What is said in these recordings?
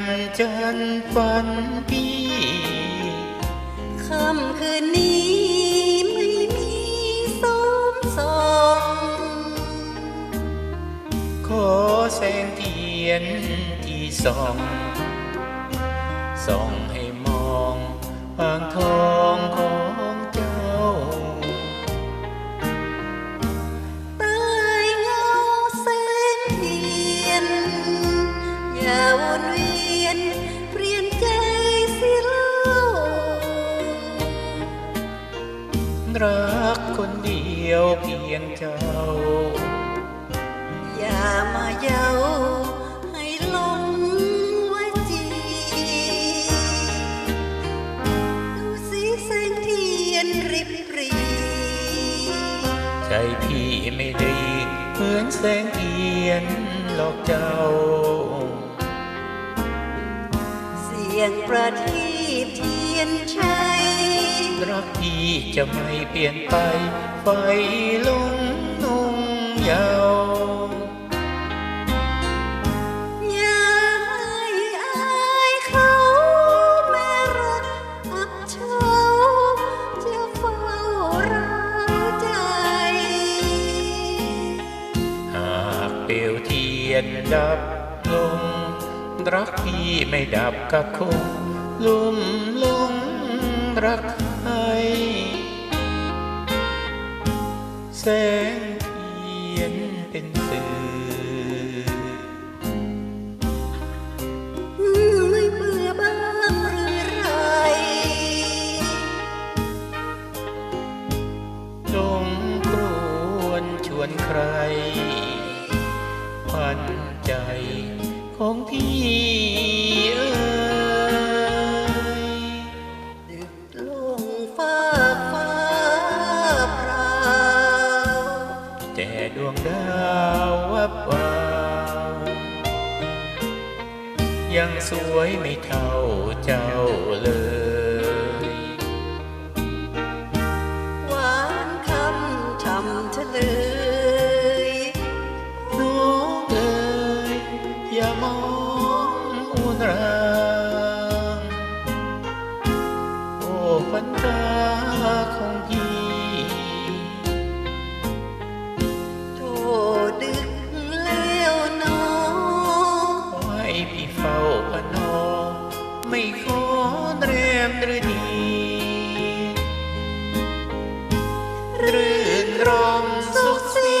มจันฝันพี่ค่ำคืนนี้ไม่มีสมสองขอแสงเทียนที่ส่องส่องให้มองบางทอง รักคนเดียวเพียงเจ้า อย่ามาเย้าให้หลงว่าจีดูสิแสงเทียนริบหรีใจพี่ไม่ดีเหมือนแสงเทียนหลอกเจ้า เสียงประทีปเทียนชัย รักพี่จะไม่เปลี่ยนไปไฟลุงนุ่งยาวอย่าให้อายเขาแม่รักอับเฉาจะเฝ้าราวใจหากเปลวเทียนดับลงรักพี่ไม่ดับกับคงลุ่มลงรัก แสงเทียนเป็นสื่อไม่เบื่อบ้างหรือไร จงกรวนชวนใครพันใจของพี่เอ๋ ยังสวยไม่เท่าเจ้าเลย หวานคำทำเฉลย รื่นรมสุขสี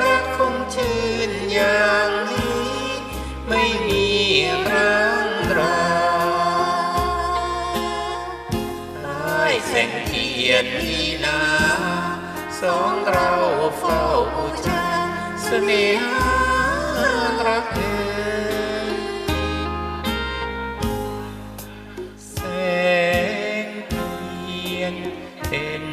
รักคงชื่นอย่างนี้ ไม่มีร้างราใต้แสงเทียนนีนาสองเราเฝ้าบูชาเสน่หารักเอ่ยแสงเทียนเป็น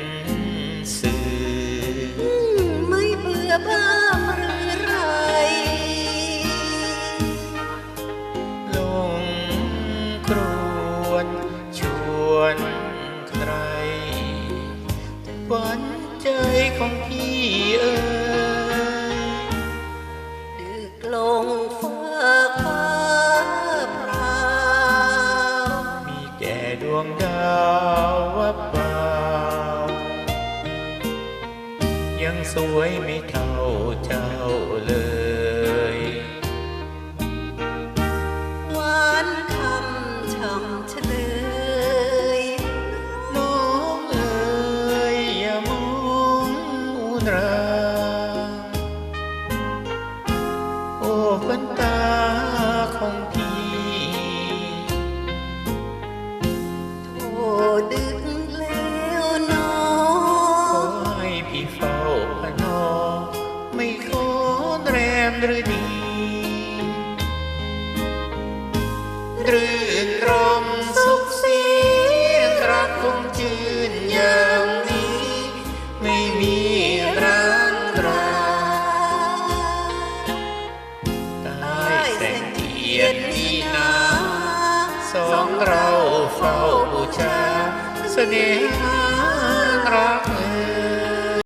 ดวงดาววับวาวยังสวยไม่เท่าเจ้าเลย หวานคำช่ำเฉลยน้องเอ๋ยอย่ามองอุนรา แรมหรือดีรื่นรมสุขสีรักคงชื่นอย่างนี้ ไม่มีร้างราใต้แสงเทียนนี้นาสองเราเฝ้าบูชาเสน่หารัก